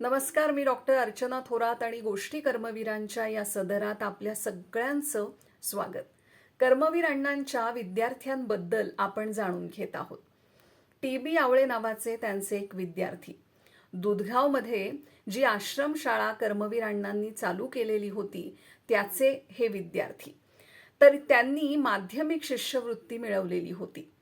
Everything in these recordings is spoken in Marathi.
नमस्कार मी डॉक्टर अर्चना थोरात आणि गोष्टी कर्मवीरांच्या या सदरात आपल्या सगळ्यांचं स्वागत. कर्मवीर अण्णांच्या विद्यार्थ्यांबद्दल आपण जाणून घेत आहोत. टी. बी. आवळे नावाचे त्यांचे एक विद्यार्थी. दुधगावमध्ये जी आश्रमशाळा कर्मवीर अण्णांनी चालू केलेली होती त्याचे हे विद्यार्थी. तर त्यांनी माध्यमिक शिष्यवृत्ती मिळवलेली होती.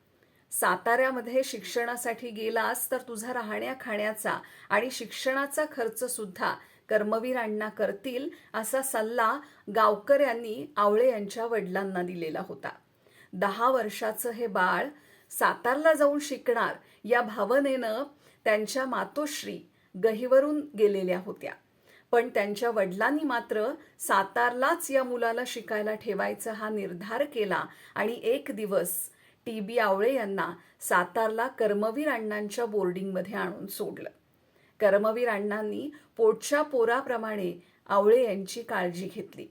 साताऱ्यामध्ये शिक्षणासाठी गेलास तर तुझा राहण्या खाण्याचा आणि शिक्षणाचा खर्च सुद्धा कर्मवीर अण्णा करतील असा सल्ला गावकर यांनी आवळे यांच्या वडिलांना दिलेला होता. दहा वर्षाचं हे बाळ सातारला जाऊन शिकणार या भावनेनं त्यांच्या मातोश्री गहिवरून गेलेल्या होत्या. पण त्यांच्या वडिलांनी मात्र सातारलाच या मुलाला शिकायला ठेवायचा हा निर्धार केला आणि एक दिवस टी बी आवळे यांना सातारला कर्मवीर अण्णांच्या बोर्डिंगमध्ये आणून सोडलं. कर्मवीर अण्णांनी पोटच्या पोराप्रमाणे आवळे यांची काळजी घेतली.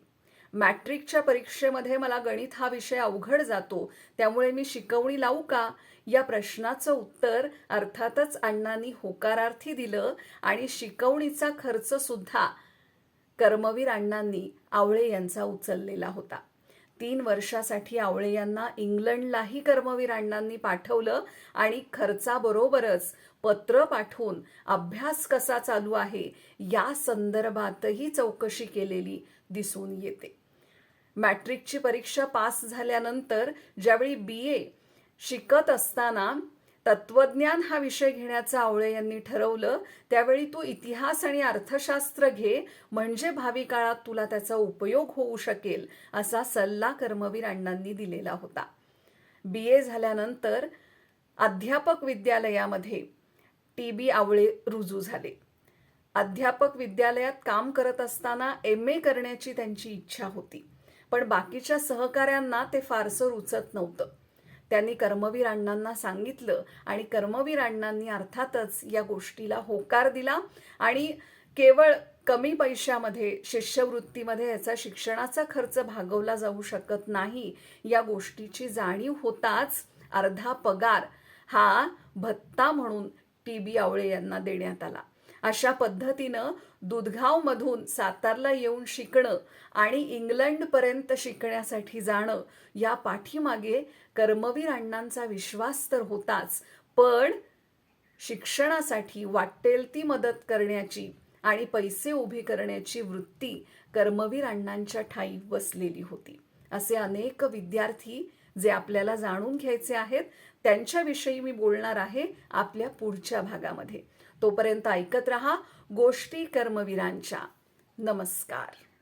मॅट्रिकच्या परीक्षेमध्ये मला गणित हा विषय अवघड जातो त्यामुळे मी शिकवणी लावू का? या प्रश्नाचं उत्तर अर्थातच अण्णांनी होकारार्थी दिलं आणि शिकवणीचा खर्चसुद्धा कर्मवीर अण्णांनी आवळे यांचा उचललेला होता. तीन वर्षासाठी आवळे यांना इंग्लंडलाही कर्मवीर अण्णांनी पाठवलं आणि खर्चाबरोबरच पत्र पाठवून अभ्यास कसा चालू आहे या संदर्भातही चौकशी केलेली दिसून येते. मॅट्रिकची परीक्षा पास झाल्यानंतर ज्यावेळी बी ए शिकत असताना तत्वज्ञान हा विषय घेण्याचं आवळे यांनी ठरवलं. त्यावेळी तू इतिहास आणि अर्थशास्त्र घे म्हणजे भावी काळात तुला त्याचा उपयोग होऊ शकेल असा सल्ला कर्मवीर अण्णांनी दिलेला होता. बी ए झाल्यानंतर अध्यापक विद्यालयामध्ये टी बी आवळे रुजू झाले. अध्यापक विद्यालयात काम करत असताना एम ए करण्याची त्यांची इच्छा होती. पण बाकीच्या सहकाऱ्यांना ते फारसं रुचत नव्हतं. त्यांनी कर्मवीर अण्णांना सांगितलं आणि कर्मवीर अण्णांनी अर्थातच या गोष्टीला होकार दिला. आणि केवळ कमी पैशामध्ये शिष्यवृत्तीमध्ये याचा शिक्षणाचा खर्च भागवला जाऊ शकत नाही. या गोष्टीची जाणीव होताच अर्धा पगार हा भत्ता म्हणून टी बी आवळे यांना देण्यात आला. अशा पद्धतीनं दुधगावमधून सातारला येऊन शिकणं आणि इंग्लंडपर्यंत शिकण्यासाठी जाणं या पाठीमागे कर्मवीर अण्णांचा विश्वास तर होताच पण शिक्षणासाठी वाटेल ती मदत करण्याची आणि पैसे उभे करण्याची वृत्ती कर्मवीर अण्णांच्या ठाई बसलेली होती. असे अनेक विद्यार्थी जे आपल्याला जाणून घ्यायचे आहेत त्यांच्याविषयी मी बोलणार आहे आपल्या पुढच्या भागामध्ये. तोपर्यंत ऐकत रहा गोष्टी कर्मवीरांच्या. नमस्कार.